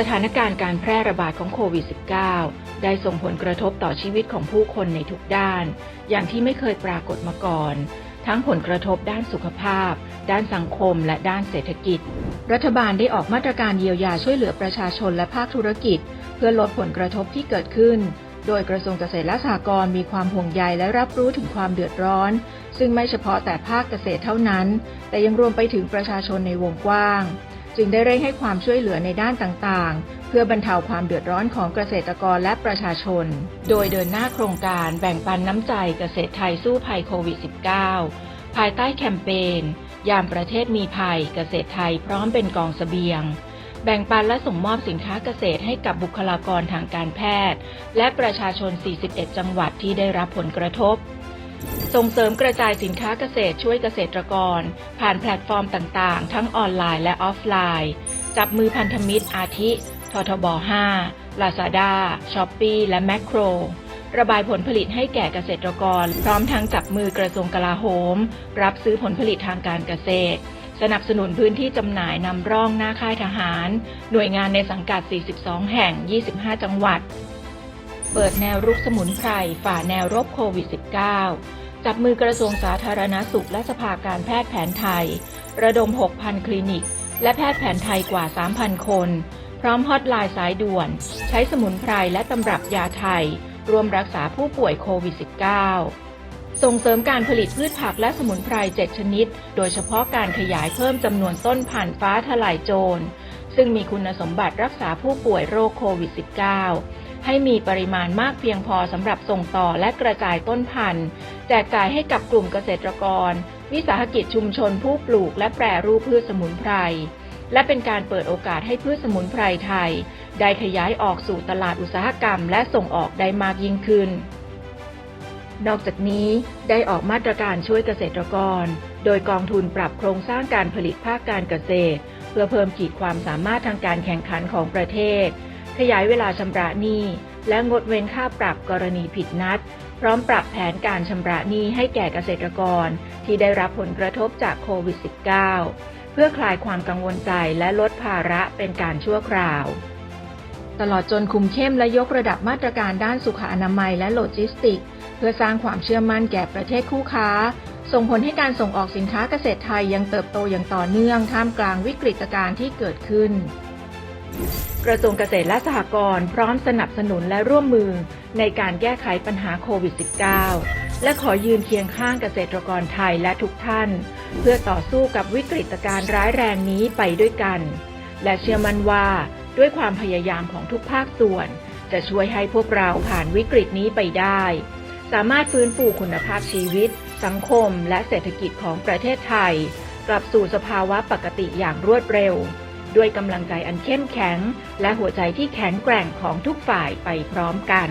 สถานการณ์การแพร่ระบาดของโควิด -19 ได้ส่งผลกระทบต่อชีวิตของผู้คนในทุกด้าน อย่างที่ไม่เคยปรากฏมาก่อน ทั้งผลกระทบด้านสุขภาพ ด้านสังคมและด้านเศรษฐกิจ รัฐบาลได้ออกมาตรการเยียวยาช่วยเหลือประชาชนและภาคธุรกิจ เพื่อลดผลกระทบที่เกิดขึ้น โดยกระทรวงเกษตรและสหกรณ์มีความห่วงใยและรับรู้ถึงความเดือดร้อน ซึ่งไม่เฉพาะแต่ภาคเกษตรเท่านั้น แต่ยังรวมไปถึงประชาชนในวงกว้าง จึงได้เร่งให้ความช่วยเหลือในด้านต่างๆ เพื่อบรรเทาความเดือดร้อนของเกษตรกรและประชาชน โดยเดินหน้าโครงการแบ่งปันน้ำใจเกษตรไทยสู้ภัยโควิด -19 ภายใต้แคมเปญยามประเทศมีภัยเกษตรไทยพร้อมเป็นกองเสบียง แบ่งปันและส่งมอบสินค้าเกษตรให้กับบุคลากรทางการแพทย์ และประชาชน 41 จังหวัดที่ได้รับผลกระทบ ส่งเสริมกระจายสินค้าเกษตรช่วยเกษตรกร ผ่านแพลตฟอร์มต่างๆ ทั้งออนไลน์และออฟไลน์ จับมือพันธมิตรอาทิ ททบ 5 Lazada, Shopee และ m ม c r o ระบายผลผลิตให้แก่เกษตรกร พร้อมทั้งจับมือกระทรวงกลาโหม รับซื้อผลผลิตทางการเกษตร สนับสนุนพื้นที่จำหน่ายนำร่องหน้าค่ายทหาร หน่วยงานในสังกัด 42 แห่ง 25 จังหวัด เปิดแนวรุกสมุนไพรฝ่าแนวรบโควิด -19 จับมือกระทรวงสาธารณสุขและสภาการแพทย์แผนไทย ระดม 6,000 คลินิก และแพทย์แผนไทยกว่า 3,000 คน พร้อมฮอตไลน์สายด่วน ใช้สมุนไพรและตำรับยาไทย รวมรักษาผู้ป่วยโควิด -19 ส่งเสริมการผลิตพืชผักและสมุนไพร 7 ชนิด โดยเฉพาะการขยายเพิ่มจำนวนต้นพันฟ้าทลายโจร ซึ่งมีคุณสมบัติรักษาผู้ป่วยโรคโควิด -19 ให้มีปริมาณมากเพียงพอสำหรับส่งต่อและกระจายต้นพันธุ์ แจกจ่ายให้กับกลุ่มเกษตรกร วิสาหกิจชุมชนผู้ปลูกและแปรรูปพืชสมุนไพร และเป็นการเปิดโอกาสให้พืชสมุนไพรไทย ได้ขยายออกสู่ตลาดอุตสาหกรรม และส่งออกได้มากยิ่งขึ้นนอกจากนี้ได้ออกมาตรการช่วยเกษตรกร โดยกองทุนปรับโครงสร้างการผลิตภาคการเกษตร เพื่อเพิ่มขีดความสามารถทางการแข่งขันของประเทศ ขยายเวลาชำระหนี้ และงดเว้นค่าปรับกรณีผิดนัด พร้อมปรับแผนการชำระหนี้ให้แก่เกษตรกร ที่ได้รับผลกระทบจากโควิด -19 เพื่อคลายความกังวลใจและลดภาระเป็นการชั่วคราว ตลอดจนคุมเข้มและยกระดับมาตรการด้านสุขอนามัยและโลจิสติก เพื่อสร้างความเชื่อมั่นแก่ประเทศคู่ค้าส่งผลให้การส่งออกสินค้าเกษตรไทยยังเติบโตอย่างต่อเนื่องท่ามกลางวิกฤตการณ์ที่เกิดขึ้น กระทรวงเกษตรและสหกรณ์พร้อมสนับสนุนและร่วมมือในการแก้ไขปัญหาโควิด -19 และขอยืนเคียงข้างเกษตรกรไทยและทุกท่าน เพื่อต่อสู้กับวิกฤตการณ์ร้ายแรงนี้ไปด้วยกัน และเชื่อมั่นว่าด้วยความพยายามของทุกภาคส่วน จะช่วยให้พวกเราผ่านวิกฤตนี้ไปได้ สามารถฟื้นฟูคุณภาพชีวิต สังคม และเศรษฐกิจของประเทศไทย กลับสู่สภาวะปกติอย่างรวดเร็ว ด้วยกำลังใจอันเข้มแข็ง และหัวใจที่แข็งแกร่งของทุกฝ่ายไปพร้อมกัน